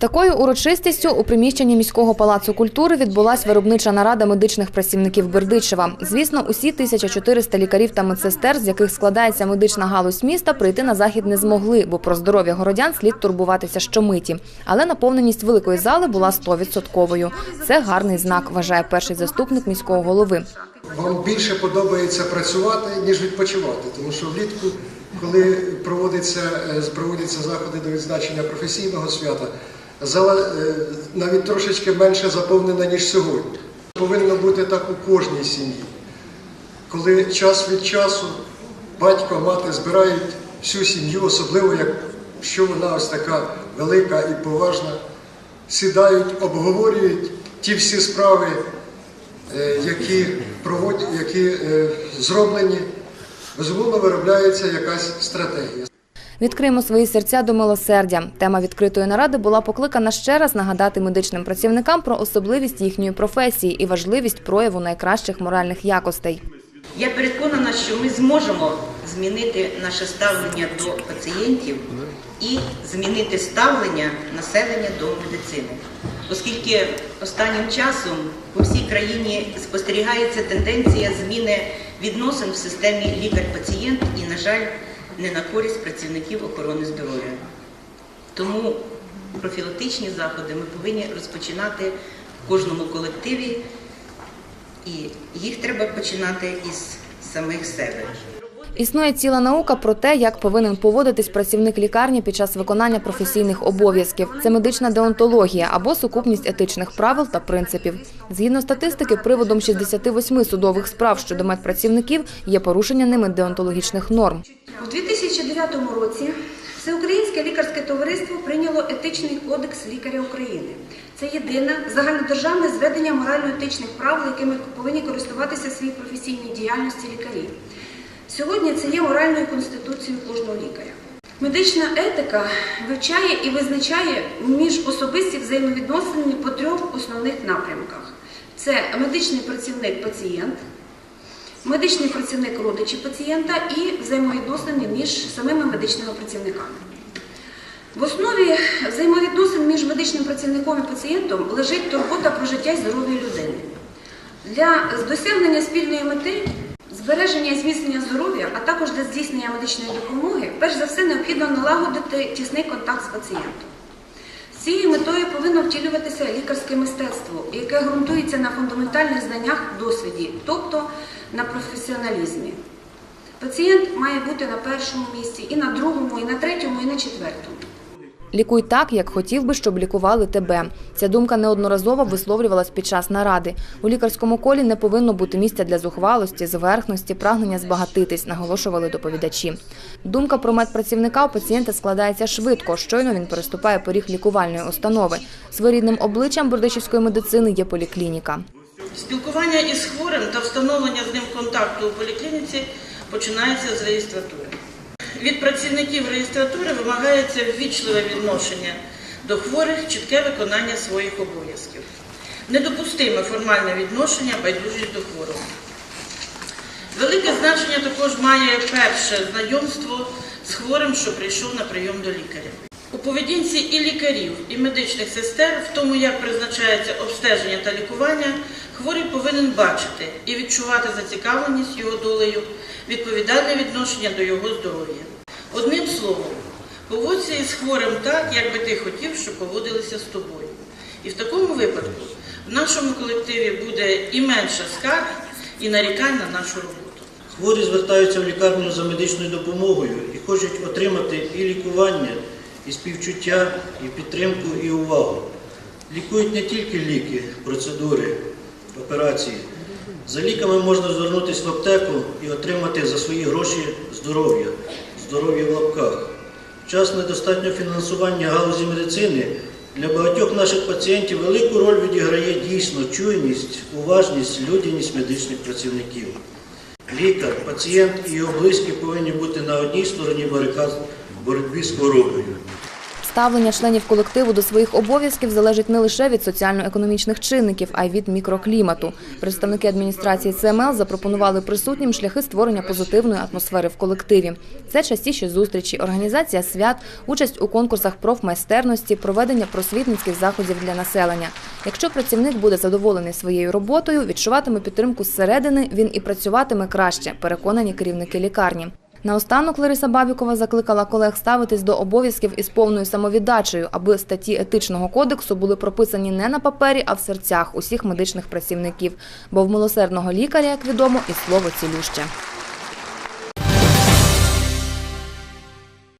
такою урочистістю у приміщенні міського палацу культури відбулась виробнича нарада медичних працівників Бердичева. Звісно, усі 1400 лікарів та медсестер, з яких складається медична галузь міста, прийти на захід не змогли, бо про здоров'я городян слід турбуватися щомиті. Але наповненість великої зали була 100%. Це гарний знак, вважає перший заступник міського голови. Вам більше подобається працювати, ніж відпочивати, тому що влітку, коли проводиться, е, проводяться заходи до відзначення професійного свята, навіть трошечки менше заповнена, ніж сьогодні. Повинно бути так у кожній сім'ї. Коли час від часу батько, мати збирають всю сім'ю, особливо якщо вона ось така велика і поважна, сідають, обговорюють ті всі справи, е, які проводять, які е, зроблені, безумовно виробляється якась стратегія. Відкриємо свої серця до милосердя. Тема відкритої наради була покликана ще раз нагадати медичним працівникам про особливість їхньої професії і важливість прояву найкращих моральних якостей. Я переконана, що ми зможемо змінити наше ставлення до пацієнтів і змінити ставлення населення до медицини, оскільки останнім часом по всій країні спостерігається тенденція зміни відносин в системі лікар-пацієнт і, на жаль, не на користь працівників охорони здоров'я. Тому профілактичні заходи ми повинні розпочинати в кожному колективі, і їх треба починати із самих себе. Існує ціла наука про те, як повинен поводитись працівник лікарні під час виконання професійних обов'язків. Це медична деонтологія або сукупність етичних правил та принципів. Згідно статистики, приводом 68 судових справ щодо медпрацівників є порушення ними деонтологічних норм. У 2009 році Всеукраїнське лікарське товариство прийняло етичний кодекс лікаря України. Це єдине загальнодержавне зведення морально-етичних правил, якими повинні користуватися в своїй професійній діяльності лікарі. Сьогодні це є моральною конституцією кожного лікаря. Медична етика вивчає і визначає міжособисті взаємовідносини по трьох основних напрямках: це медичний працівник-пацієнт, медичний працівник родичі пацієнта і взаємовідносини між самими медичними працівниками. В основі взаємовідносин між медичним працівником і пацієнтом лежить турбота про життя і здоров'я людини. Для досягнення спільної мети, збереження і зміцнення здоров'я, а також для здійснення медичної допомоги, перш за все необхідно налагодити тісний контакт з пацієнтом. З цією метою повинно втілюватися лікарське мистецтво, яке ґрунтується на фундаментальних знаннях досвіді, тобто на професіоналізмі. Пацієнт має бути на першому місці, і на другому, і на третьому, і на четвертому. Лікуй так, як хотів би, щоб лікували тебе. Ця думка неодноразово висловлювалась під час наради. У лікарському колі не повинно бути місця для зухвалості, зверхності, прагнення збагатитись, наголошували доповідачі. Думка про медпрацівника у пацієнта складається швидко. Щойно він переступає поріг лікувальної установи. Своєрідним обличчям бурдичівської медицини є поліклініка. Спілкування із хворим та встановлення з ним контакту у поліклініці починається з реєстратури. Від працівників реєстратури вимагається ввічливе відношення до хворих, чітке виконання своїх обов'язків. Недопустиме формальне відношення, байдужість до хворого. Велике значення також має перше знайомство з хворим, що прийшов на прийом до лікаря. У поведінці і лікарів, і медичних сестер, в тому, як призначається обстеження та лікування, хворий повинен бачити і відчувати зацікавленість його долею, відповідальне відношення до його здоров'я. Одним словом, поводься із хворим так, як би ти хотів, щоб поводилися з тобою. І в такому випадку в нашому колективі буде і менше скарг, і нарікань на нашу роботу. Хворі звертаються в лікарню за медичною допомогою і хочуть отримати і лікування, і співчуття, і підтримку, і увагу. Лікують не тільки ліки, процедури, операції. За ліками можна звернутися в аптеку і отримати за свої гроші здоров'я, здоров'я в лапках. В час недостатнього фінансування галузі медицини для багатьох наших пацієнтів велику роль відіграє дійсно чуйність, уважність, людяність медичних працівників. Лікар, пацієнт і його близькі повинні бути на одній стороні барикад в боротьбі з хворобою. Ставлення членів колективу до своїх обов'язків залежить не лише від соціально-економічних чинників, а й від мікроклімату. Представники адміністрації ЦМЛ запропонували присутнім шляхи створення позитивної атмосфери в колективі. Це частіші зустрічі, організація свят, участь у конкурсах профмайстерності, проведення просвітницьких заходів для населення. Якщо працівник буде задоволений своєю роботою, відчуватиме підтримку зсередини, він і працюватиме краще, переконані керівники лікарні. Наостанок Лариса Бабікова закликала колег ставитись до обов'язків із повною самовіддачею, аби статті етичного кодексу були прописані не на папері, а в серцях усіх медичних працівників. Бо в милосердного лікаря, як відомо, і слово цілюще.